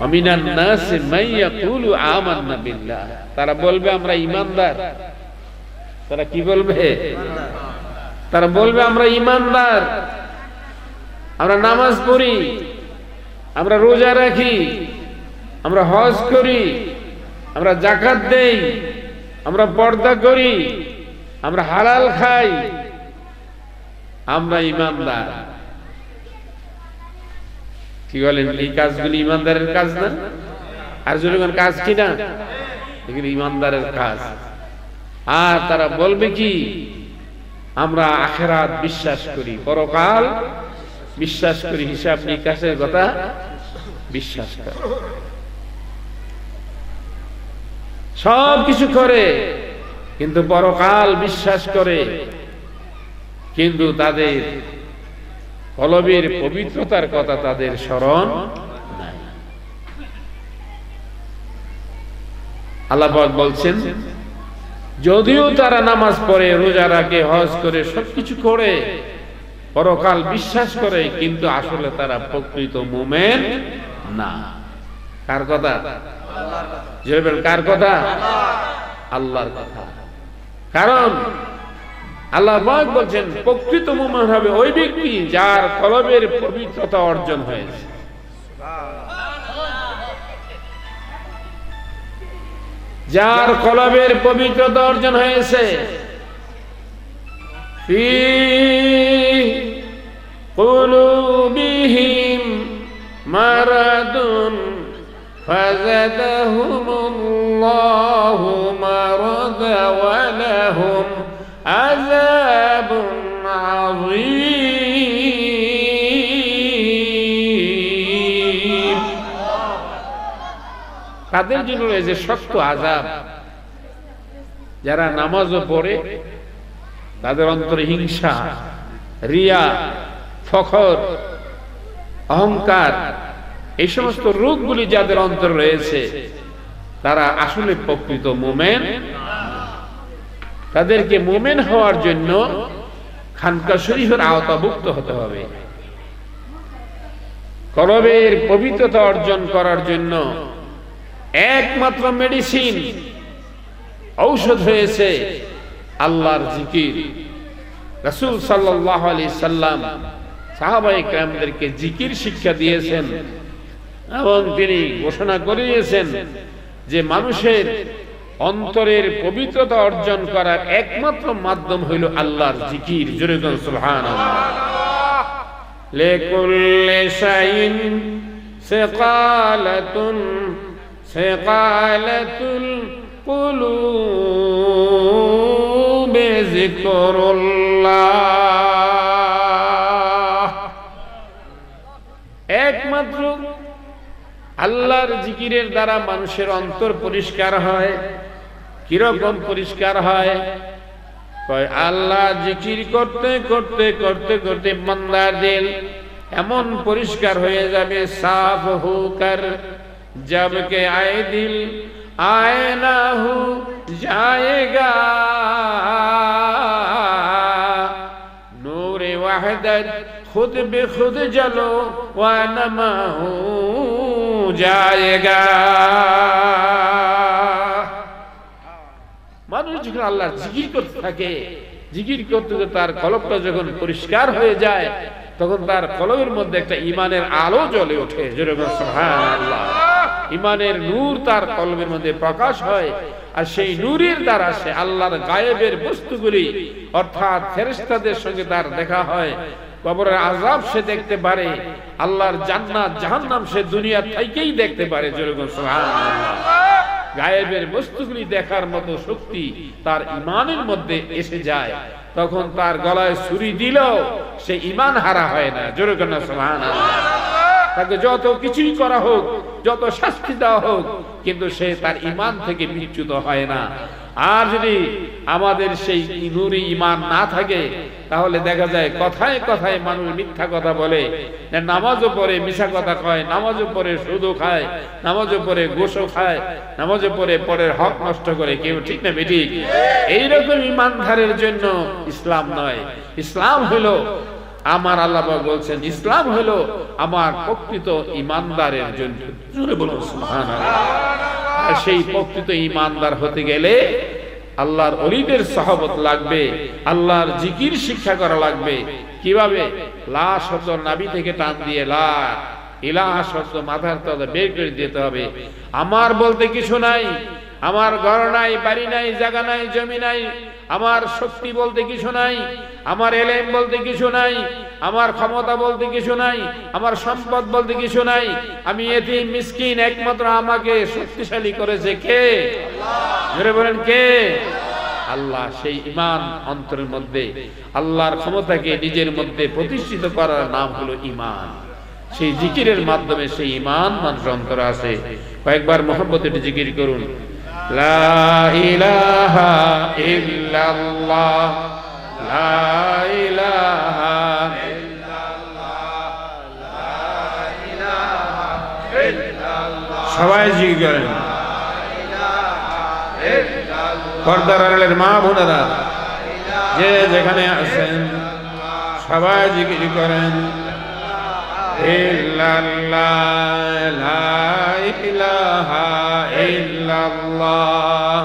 অমিনান নাসি মাইয়া কুলু আমান্না বিল্লাহ। তারা বলবে, আমরা ইমানদার। তারা কি বলবে? তারা বলবে, আমরা ইমানদার। আমরা নামাজ পড়ি, আমরা রোজা রাখি, আমরা হজ করি, আমরা জাকাত দেই, আমরা পর্দা করি, আমরা হালাল খাই। আমরা ইমানদার। কি বলেন, এই কাজগুলি ইমানদারের কাজ না? আর যদি কাজ কি না? এগুলি ইমানদারের কাজ। আর তারা বলবে কি, আমরা আখেরাত বিশ্বাস করি, পরকাল বিশ্বাস করি, হিসাব নিকাশের কথা বিশ্বাস করে। সব কিছু করে, কিন্তু পরকাল বিশ্বাস করে, কিন্তু তাদের কলবের পবিত্রতার কথা তাদের স্মরণ আল্লাহ বলছেন, যদিও তারা নামাজ পড়ে, রোজা রাখে, হজ করে, সবকিছু করে, পরকাল বিশ্বাস করে, কিন্তু আসলে তারা প্রকৃত মোমেন না। কার কথা? কার কথা? আল্লাহর কথা। কারণ আল্লাহ পাক বলছেন প্রকৃত মোমেন হবে ওই ব্যক্তি যার কলবের পবিত্রতা অর্জন হয়েছে যার কলবের পবিত্রতা অর্জন হয়েছে ফি قلوبهم مرض فزدهم الله مرضا ولهم عذاب عظيم তাদের জন্য রয়েছে শক্ত আজাব যারা নামাজও পড়ে তাদের অন্তরে হিংসা রিয়া ফখর অহংকার এই সমস্ত রোগগুলি যাদের অন্তর রয়েছে তারা আসলে প্রকৃত মোমেন তাদেরকে মোমেন হওয়ার জন্য খানকা শরীফের আওতাভুক্ত হতে হবে। কলবের পবিত্রতা অর্জন করার জন্য একমাত্র মেডিসিন ঔষধ হয়েছে আল্লাহর জিকির। রসুল সাল্লাহ আলি সাল্লাম সাহাবাই ক্রামদেরকে জিকির শিক্ষা দিয়েছেন এবং তিনি ঘোষণা করিয়েছেন যে মানুষের অন্তরের পবিত্রতা অর্জন করার একমাত্র মাধ্যম হইল আল্লাহর জিকির। জোরেগন সুলহান একমাত্র আল্লাহর জিকিরের দ্বারা মানুষের অন্তর পরিষ্কার হয়। কীরকম পরিষ্কার হয়? আল্লাহ জিকির করতে করতে করতে করতে মন্দার দিল এমন পরিষ্কার হয়ে যাবে, সাফ হুকার যাবকে জবকে আয় দিল, আয় না হু, যায়গা। নূরে ওয়াহদত, খুদ বে খুদ জলো, ওয়া নমা হু, যায়গা। মানুষ যখন আল্লাহর জিকির করতে থাকে, জিকির করতে তার কলবটা যখন পরিষ্কার হয়ে যায়, তখন তার কলবের মধ্যে একটা ইমানের আলো জ্বলে ওঠে। আল্লাহ ইমানের নূর তার কলবের মধ্যে প্রকাশ হয়, আর সেই নূরের দ্বারা সে আল্লাহর গায়েবের বস্তুগুলি, অর্থাৎ ফেরেস্তাদের সঙ্গে তার দেখা হয়। কবরের আজাব সে দেখতে পারে, আল্লাহর জান্নাত, জাহান্নাম সে দুনিয়া থেকেই দেখতে পারে। জোরে যেরকম গায়েবের বস্তুগুলি দেখার মতো শক্তি তার ইমানের মধ্যে এসে যায়। তখন তার গলায় ছুরি দিল সে ইমান হারা হয় না। জোরে কেন তাকে যত কিছুই করা হোক, যত শাস্তি দেওয়া হোক, কিন্তু সে তার ইমান থেকে বিচ্যুত হয় না। আর যদি আমাদের সেই নুরি ইমান না থাকে, তাহলে দেখা যায় কথায় কথায় মানুষ মিথ্যা কথা বলে। নামাজও পরে মিশা কথা কয়, নামাজও পরে সুদও খায়, নামাজও পরে গোসও খায়, নামাজও পরে পরের হক নষ্ট করে, কেউ ঠিক না বেঠিক? এইরকম ইমানধারের জন্য ইসলাম নয়। ইসলাম হলো, আমার আল্লাহ বলছেন, ইসলাম হলো আমার প্রকৃত ইমানদারের জন্য। বলুন, সুবহানাল্লাহ। আর সেই প্রকৃত ইমানদার হতে গেলে আল্লাহর অলিদের সহবত লাগবে, আল্লাহর জিকির শিক্ষা করা লাগবে। কীভাবে? লা শব্দ নাবি থেকে টান দিয়ে লা ইলাহ শব্দ মাথার তলে বের করে দিতে হবে। আমার বলতে কিছু নাই, আমার ঘর নাই, বাড়ি নাই, জায়গা নাই, জমি নাই, আমার শক্তি বলতে কিছু নাই, আমার এলেম বলতে কিছু নাই আমার ক্ষমতা বলতে কিছু নাই, আমার সম্পদ বলতে কিছু নাই। আমি এতিম, মিসকিন, একমাত্র আমাকে শক্তিশালী করেছে কে? ধরে বলেন কে? আল্লাহ, সেই ইমান অন্তরের মধ্যে, আল্লাহর ক্ষমতাকে নিজের মধ্যে প্রতিষ্ঠিত করার নাম হলো ইমান সেই জিকিরের মাধ্যমে সেই ইমান মানুষ অন্তরে আসে কয়েকবার মোহাম্মত এটি জিকির করুন। লা ইলাহা ইল্লাল্লাহ, লা ইলাহা সবাই জিগি করেন। পর্দার আড়ালের মা বোনেরা, যে যেখানে আছেন, সবাই জিকির করেন, ইল্লাল্লাহ ইল্লাল্লাহ।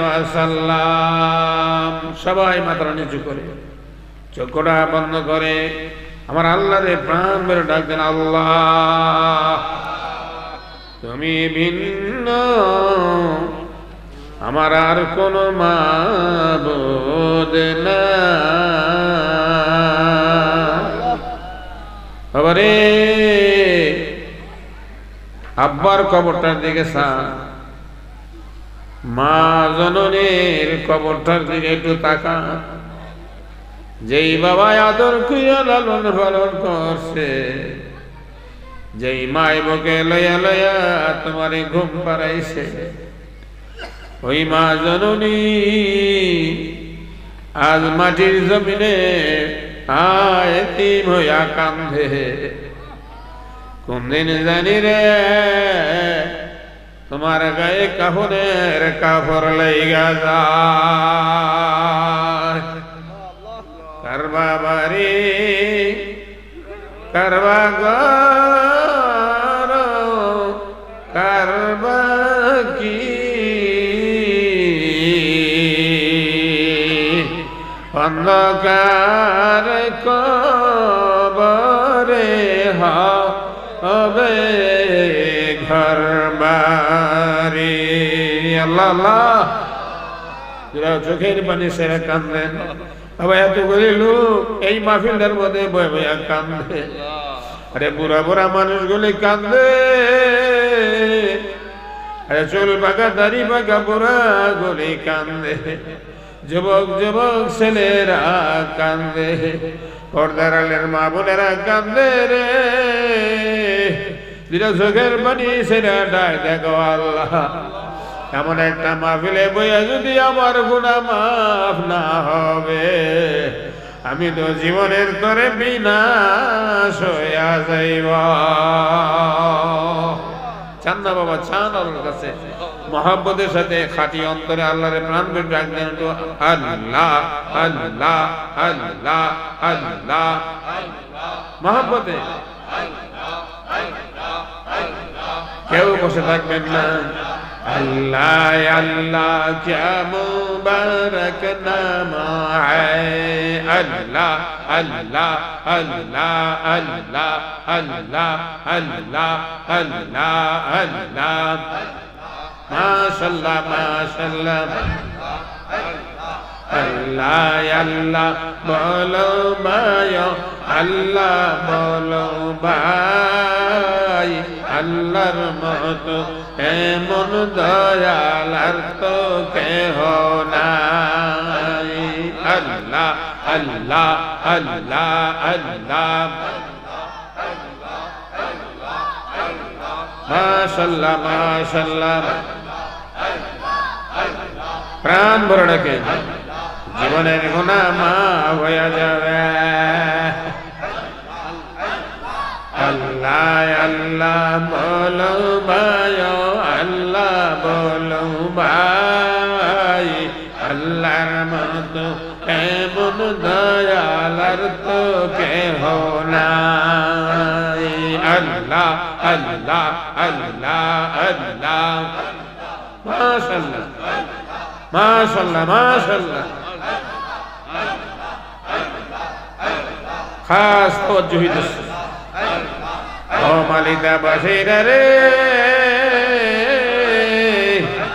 ওয়াসাল্লাম। সবাই মাত্রা নিচু করে। চোখটা বন্ধ করে। আমার আল্লাহ রে প্রাণ ডাক দেন আল্লাহ। তুমি ভিন্ন। আমার আর কোন না। বাবারে, আব্বার কবরটার দিকে সা মা জননের কবরটার দিকে একটু তাকা যেই বাবা আদর কুইয়া লালন পালন করছে, যেই মাই বুকে লয়া লয়া তোমারে ঘুম পাড়াইছে, ওই মা জননী আজ মাটির জমিনে আয় হইয়া কান্ধে কোন দিন জানি রে তোমার গায়ে কাপড়ের কাপড় লাইগা যায়। কারবা বাড়ি কারবা গর কারবা কি অন্ধকার কবরে আল্লাহ আল্লাহ। চোখের পানি সেরা কান্দেন আবার এত করে লোক এই মাহফিলটার মধ্যে বয়ে বয়ে কান্দে। আরে বুড়া বুড়া মানুষগুলি কান্দে। আরে চুল পাকা দাড়ি পাকা বুড়া গুলি কান্দে। যুবক যুবক ছেলেরা কান্দে। পর্দার আলের মা বোনেরা কান্দে রে। দুটা চোখের পানি, সেটা ডাক দেখো আল্লাহ। এমন একটা মাহফিলে বইয়া যদি আমার গুণা মাফ না হবে, আমি তো জীবনের তরে বিনাশ হইয়া যাইব। চান না বাবা, চান আল্লাহর কাছে। মহাব্বতের সাথে খাটি অন্তরে আল্লাহরে প্রাণ করে ডাক দেন তো, আল্লাহ আল্লাহ আল্লাহ আল্লাহ, মহাব্বতে। কেউ বসে থাকবেন না। अल्लाह अल्लाह क्या मुबारक नाम है अल्लाह अल्लाह अल्लाह अल्लाह अल्लाह अल्लाह अल्लाह अल्लाह माशाल्लाह माशाल्लाह अल्लाह अल्लाह बोलो भाइयों अल्लाह बोलो ভাই আল্লাহর মতো এমন দয়াল আর তো কেহ নাই। আল্লাহ আল্লাহ আল্লাহ আল্লাহ। মাশাল্লাহ মাশাল্লাহ। প্রাণ ভরে ডাকে, জীবনের গুণা মা হয়ে যাবে। আল্লাহ আল্লাহ বলো ভাই আল্লাহ বলো ভাই। আল্লাহর মতো এমন দয়ালার তো কেহ নাই। আল্লাহ আল্লাহ আল্লাহ আল্লাহ। মাশাল্লাহ মাশাল্লাহ মাশাল্লাহ। খাস তওয়াজ্জুহ হইতেছে ও মালিকা বাসিরা রে।